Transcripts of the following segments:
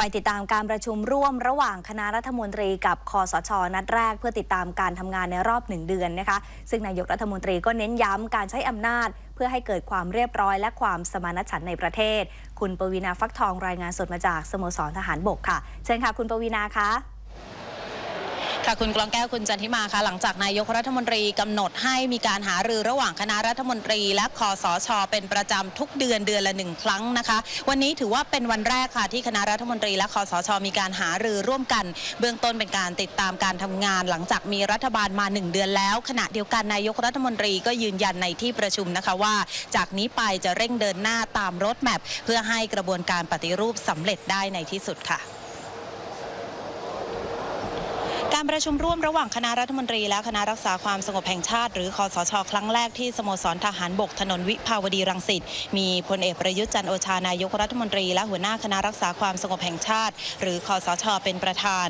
ไปติดตามการประชุมร่วมระหว่างคณะรัฐมนตรีกับคอสช นัดแรก เพื่อติดตามการทำงานในรอบหนึ่งเดือนนะคะ ซึ่งนายกรัฐมนตรีก็เน้นย้ำการใช้อำนาจ เพื่อให้เกิดความเรียบร้อยและความสมานฉันท์ในประเทศ คุณปวีนาฟักทองรายงานสดมาจากสโมสรทหารบกค่ะ เชิญค่ะคุณปวีนาคะ ค่ะคุณกลองแก้วคุณจันทิมาค่ะหลังจากนายกรัฐมนตรีกำหนดให้มีการหารือระหว่างคณะรัฐมนตรี และคอสช เป็นประจำทุกเดือนเดือนละหนึ่งครั้งนะคะ วันนี้ถือว่าเป็นวันแรกค่ะที่คณะรัฐมนตรีและคอสช มีการหารือร่วมกัน เบื้องต้นเป็นการติดตามการทำงาน หลังจากมีรัฐบาลมาหนึ่งเดือนแล้ว ขณะเดียวกันนายกรัฐมนตรีก็ยืนยันในที่ประชุมนะคะว่า จากนี้ไปจะเร่งเดินหน้าตามรถแมพเพื่อให้กระบวนการปฏิรูปสำเร็จได้ในที่สุดค่ะ การประชุมร่วมระหว่างคณะรัฐมนตรีและคณะรักษาความสงบแห่งชาติ หรือคอสช ครั้งแรกที่สโมสรทหารบกถนนวิภาวดีรังสิตมีพลเอกประยุทธ์จันโอชานายกรัฐมนตรี และหัวหน้าคณะรักษาความสงบแห่งชาติ หรือคอสช เป็นประธาน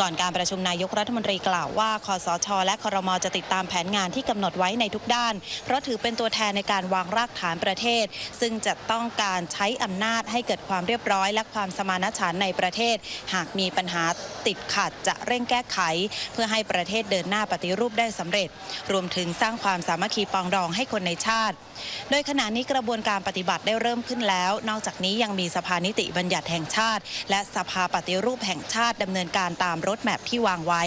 ก่อนการประชุมนายกรัฐมนตรีกล่าวว่าคอสช และครมจะติดตามแผนงานที่กำหนดไว้ในทุกด้าน เพราะถือเป็นตัวแทนในการวางรากฐานประเทศ ซึ่งจะต้องการใช้อำนาจให้เกิดความเรียบร้อย และความสมานฉันท์ในประเทศ หากมีปัญหาติดขัดจะเร่งแก้ไขเพื่อให้ประเทศเดินหน้าปฏิรูปได้สำเร็จ รวมถึงสร้างความสามัคคีปองดองให้คนในชาติ โดยขณะนี้กระบวนการปฏิบัติได้เริ่มขึ้นแล้ว นอกจากนี้ยังมีสภานิติบัญญัติแห่งชาติ และสภาปฏิรูปแห่งชาติดำเนินการตามรถแมพที่วางไว้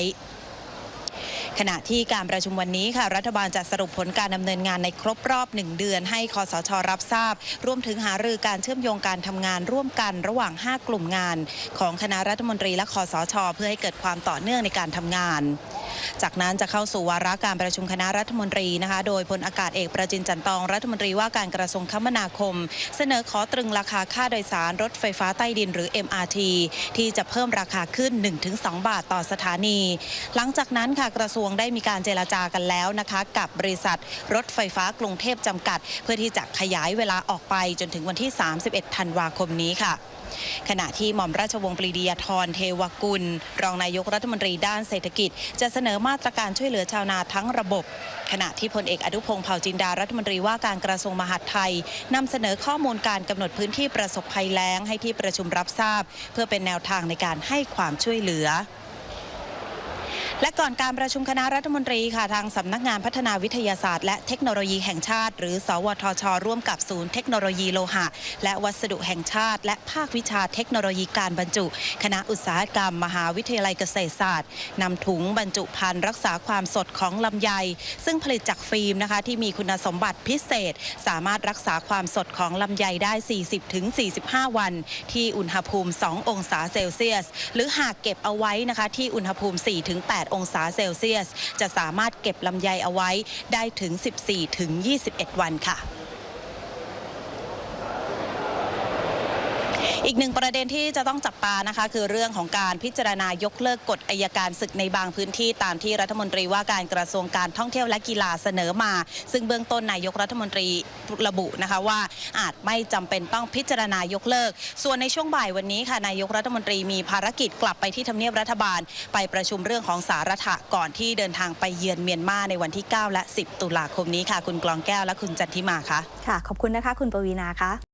ขณะที่การประชุมวันนี้ค่ะ รัฐบาลจะสรุปผลการดำเนินงานในครบรอบหนึ่งเดือน ให้คอสชรับทราบ รวมถึงหารือการเชื่อมโยงการทำงานร่วมกันระหว่าง 5 กลุ่มงาน ของคณะรัฐมนตรีและคอสช เพื่อให้เกิดความต่อเนื่องในการทำงานจากนั้นจะเข้าสู่วาระการประชุมคณะรัฐมนตรีนะคะ โดยพลอากาศเอกประจินจันตองรัฐมนตรีว่าการกระทรวงคมนาคม เสนอขอตรึงราคาค่าโดยสารรถไฟฟ้าใต้ดินหรือ MRT ที่จะเพิ่มราคาขึ้น 1-2 บาทต่อสถานี หลังจากนั้นค่ะกระทรวงได้มีการเจรจากันแล้วนะคะ กับบริษัทรถไฟฟ้ากรุงเทพจำกัด เพื่อที่จะขยายเวลาออกไปจนถึงวันที่ 31 ธันวาคมนี้ค่ะขณะที่หม่อมราชวงศ์ปรีดียาธรเทวกุล รองนายกรัฐมนตรีด้านเศรษฐกิจ จะเสนอมาตรการช่วยเหลือชาวนาทั้งระบบ ขณะที่พลเอกอนุพงศ์เผ่าจินดารัฐมนตรีว่าการกระทรวงมหาดไทยนำเสนอข้อมูลการกำหนดพื้นที่ประสบภัยแล้งให้ที่ประชุมรับทราบ เพื่อเป็นแนวทางในการให้ความช่วยเหลือ และก่อนการประชุมคณะรัฐมนตรีค่ะทางสำนักงานพัฒนาวิทยาศาสตร์ และเทคโนโลยีแห่งชาติ หรือสวทช ร่วมกับศูนย์เทคโนโลยีโลหะ และวัสดุแห่งชาติ และภาควิชาเทคโนโลยีการบรรจุ คณะอุตสาหกรรม มหาวิทยาลัยเกษตรศาสตร์นำถุงบรรจุภัณฑ์รักษาความสดของลำไย ซึ่งผลิตจากฟิล์มนะคะที่มีคุณสมบัติพิเศษ สามารถรักษาความสดของลำไยได้ 40-45 วัน ที่อุณหภูมิ 2 องศาเซลเซียส หรือหากเก็บเอาไว้นะคะที่อุณหภูมิ 4-8องศาเซลเซียส จะสามารถเก็บลำไยเอาไว้ได้ถึง 14 ถึง 21 วันค่ะ อีกหนึ่งประเด็นที่จะต้องจับตานะคะ คือเรื่องของการพิจารณายกเลิกกฎอายการศึกในบางพื้นที่ตามที่รัฐมนตรีว่าการกระทรวงการท่องเที่ยวและกีฬาเสนอมา ซึ่งเบื้องต้นนายกรัฐมนตรีระบุนะคะว่าอาจไม่จำเป็นต้องพิจารณายกเลิก ส่วนในช่วงบ่ายวันนี้ค่ะนายกรัฐมนตรีมีภารกิจกลับไปที่ทำเนียบรัฐบาล ไปประชุมเรื่องของสาระะก่อนที่เดินทางไปเยือนเมียนมาในวันที่ 9 และ 10 ตุลาคมนี้ค่ะ คุณกลองแก้วและคุณจันทิมาค่ะค่ะ ขอบคุณนะคะ คุณปวีนาค่ะ